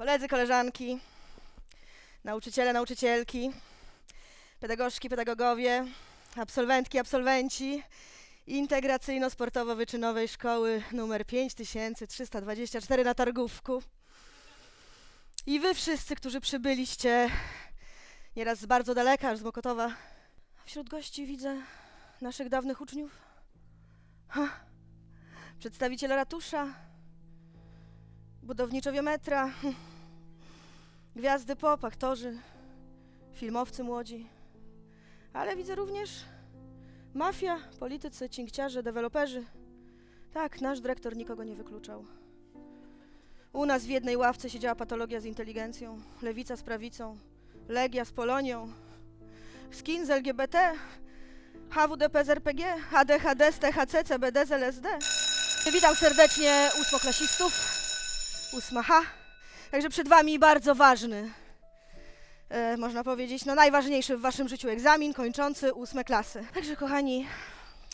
Koledzy, koleżanki, nauczyciele, nauczycielki, pedagogzki, pedagogowie, absolwentki, absolwenci integracyjno-sportowo-wyczynowej szkoły numer 5324 na Targówku. I wy wszyscy, którzy przybyliście nieraz z bardzo daleka, aż z Mokotowa. Wśród gości widzę naszych dawnych uczniów. Ha. Przedstawiciele ratusza, budowniczowie metra, hm, gwiazdy pop, aktorzy, filmowcy młodzi. Ale widzę również mafia, politycy, cinkciarze, deweloperzy. Tak, nasz dyrektor nikogo nie wykluczał. U nas w jednej ławce siedziała patologia z inteligencją, lewica z prawicą, Legia z Polonią, Skin z LGBT, HWDP z RPG, ADHD z THC, CBD z LSD. Witam serdecznie ósmoklasistów, ósma H. Także przed Wami bardzo ważny, e, można powiedzieć, no najważniejszy w Waszym życiu egzamin kończący ósme klasy. Także kochani,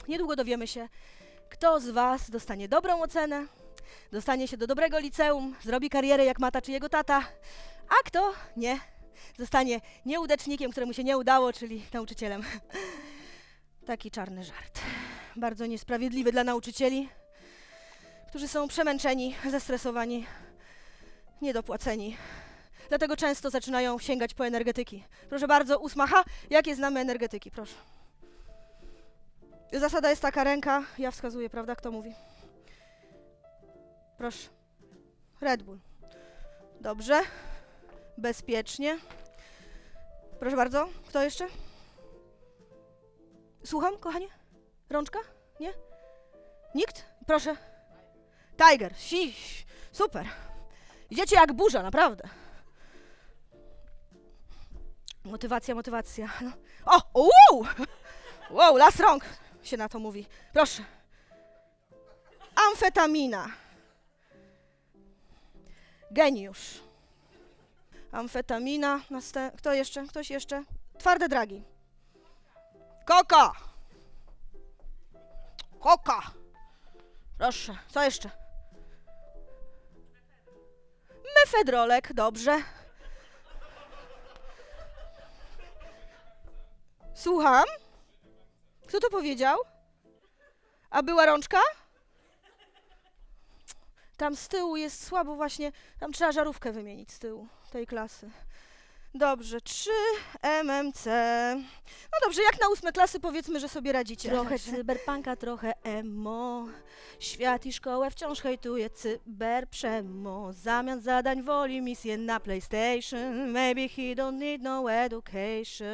niedługo dowiemy się, kto z Was dostanie dobrą ocenę, dostanie się do dobrego liceum, zrobi karierę jak mata czy jego tata, a kto nie, zostanie nieudacznikiem, któremu się nie udało, czyli nauczycielem. Taki czarny żart. Bardzo niesprawiedliwy dla nauczycieli, którzy są przemęczeni, zestresowani, niedopłaceni. Dlatego często zaczynają sięgać po energetyki. Proszę bardzo, ósma H, jakie znamy energetyki, proszę. Zasada jest taka, ręka, ja wskazuję, prawda, kto mówi. Proszę. Red Bull. Dobrze. Bezpiecznie. Proszę bardzo, kto jeszcze? Słucham, kochanie? Rączka? Nie? Nikt? Proszę. Tiger. Si, super. Idziecie jak burza, naprawdę. Motywacja, motywacja. No. O! Wow! Wow, las rąk się na to mówi. Proszę. Amfetamina. Geniusz. Amfetamina. Kto jeszcze? Ktoś jeszcze? Twarde dragi. Koka. Koka. Proszę. Co jeszcze? Mefedrolek. Dobrze. Słucham? Kto to powiedział? A była rączka? Tam z tyłu jest słabo właśnie, tam trzeba żarówkę wymienić z tyłu tej klasy. Dobrze, 3 MMC. No dobrze, jak na ósme klasy powiedzmy, że sobie radzicie. Trochę cyberpunka, trochę emo. Świat i szkołę wciąż hejtuje cyberprzemo. Zamiast zadań woli misję na PlayStation. Maybe he don't need no education.